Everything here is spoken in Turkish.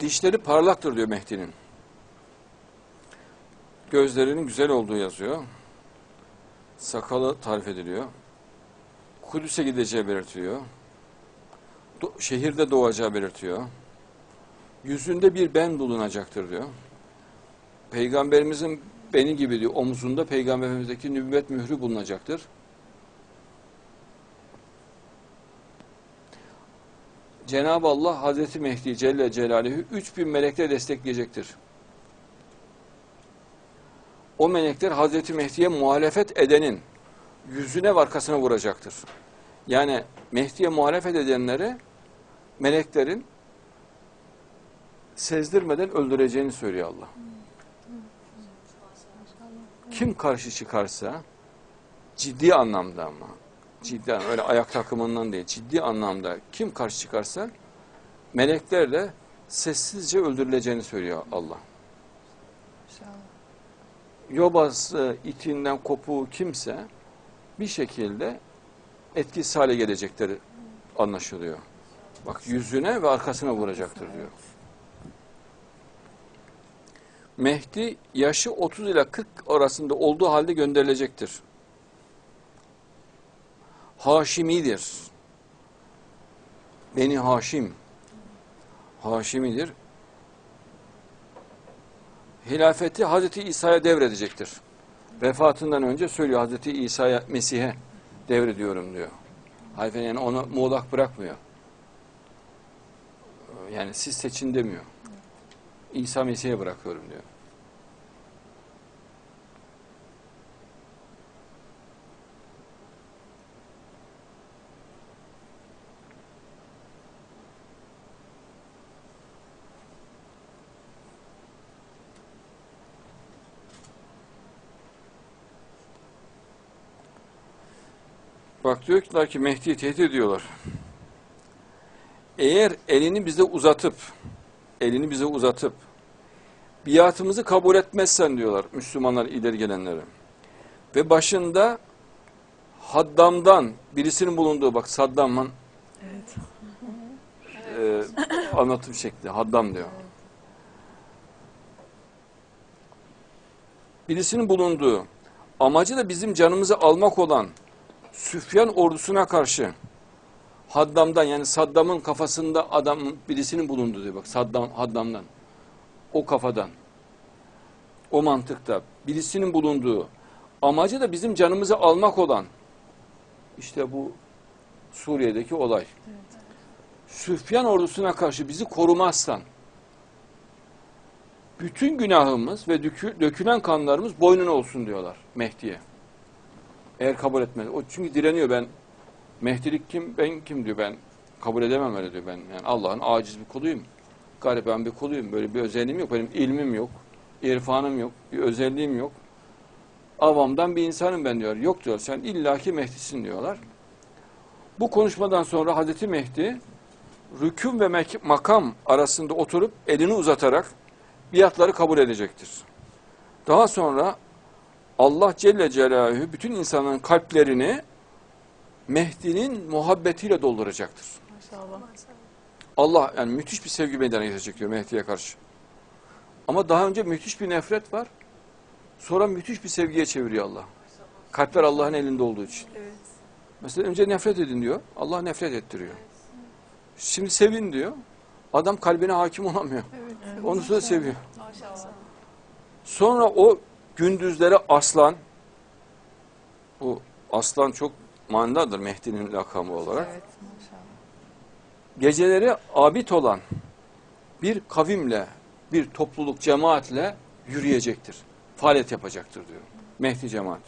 Dişleri parlaktır diyor Mehdi'nin. Gözlerinin güzel olduğu yazıyor. Sakalı tarif ediliyor. Kudüs'e gideceği belirtiliyor. Do- şehirde doğacağı belirtiyor. Yüzünde bir ben bulunacaktır diyor. Peygamberimizin beni gibi diyor omzunda peygamberimizdeki nübüvvet mührü bulunacaktır. Cenab-ı Allah Hazreti Mehdi Celle Celaluhu 3000 melekle destekleyecektir. O melekler Hazreti Mehdi'ye muhalefet edenin yüzüne ve arkasına vuracaktır. Yani Mehdi'ye muhalefet edenleri meleklerin sezdirmeden öldüreceğini söylüyor Allah. Kim karşı çıkarsa ciddi anlamda ama ciddi anlamda, öyle ayak takımından değil ciddi anlamda kim karşı çıkarsa meleklerle sessizce öldürüleceğini söylüyor Allah. Yobası, itinden kopuğu kimse bir şekilde etkisiz hale gelecekleri anlaşılıyor. Bak yüzüne ve arkasına vuracaktır diyor. Mehdi yaşı 30 ile 40 arasında olduğu halde gönderilecektir. Haşimidir. Beni Haşim. Haşimidir. Hilafeti Hazreti İsa'ya devredecektir. Vefatından önce söylüyor Hazreti İsa'ya Mesih'e devrediyorum diyor. Hayfen yani onu muğlak bırakmıyor. Yani siz seçin demiyor. İsa Mesih'e bırakıyorum diyor. Bak diyorlar ki Mehdi'yi tehdit ediyorlar. Eğer elini bize uzatıp elini bize uzatıp biatımızı kabul etmezsen diyorlar Müslümanlar ileri gelenlere. Ve başında Haddam'dan birisinin bulunduğu bak Saddam'ın Evet. e, anlatım şekli Haddam diyor. Birisinin bulunduğu amacı da bizim canımızı almak olan Süfyan ordusuna karşı Haddam'dan yani Saddam'ın kafasında adam birisinin bulunduğu diyor bak Saddam Haddam'dan o kafadan o mantıkta birisinin bulunduğu amacı da bizim canımızı almak olan işte bu Suriye'deki olay. Süfyan ordusuna karşı bizi korumazsan bütün günahımız ve dökü- dökülen kanlarımız boynuna olsun diyorlar Mehdi'ye. Eğer kabul etmez. O çünkü direniyor ben Mehdilik kim ben kim diyor ben kabul edemem öyle diyor ben. Yani Allah'ın aciz bir kuluyum. Gariben bir kuluyum. Böyle bir özelliğim yok. Benim ilmim yok. irfanım yok. Bir özelliğim yok. Avamdan bir insanım ben diyor. Yok diyor. Sen illaki Mehdisin diyorlar. Bu konuşmadan sonra Hazreti Mehdi rüküm ve makam arasında oturup elini uzatarak biatları kabul edecektir. Daha sonra Allah Celle Celaluhu bütün insanların kalplerini Mehdi'nin muhabbetiyle dolduracaktır. Maşallah. Allah yani müthiş bir sevgi meydana getirecek diyor Mehdi'ye karşı. Ama daha önce müthiş bir nefret var. Sonra müthiş bir sevgiye çeviriyor Allah. Kalpler Allah'ın elinde olduğu için. Evet. Mesela önce nefret edin diyor. Allah nefret ettiriyor. Şimdi sevin diyor. Adam kalbine hakim olamıyor. Evet. Onu sonra seviyor. Maşallah. Sonra o gündüzlere aslan, bu aslan çok mandadır Mehdi'nin lakamı olarak. Evet. Geceleri abid olan bir kavimle, bir topluluk, cemaatle yürüyecektir. Faaliyet yapacaktır diyor. Mehdi cemaat.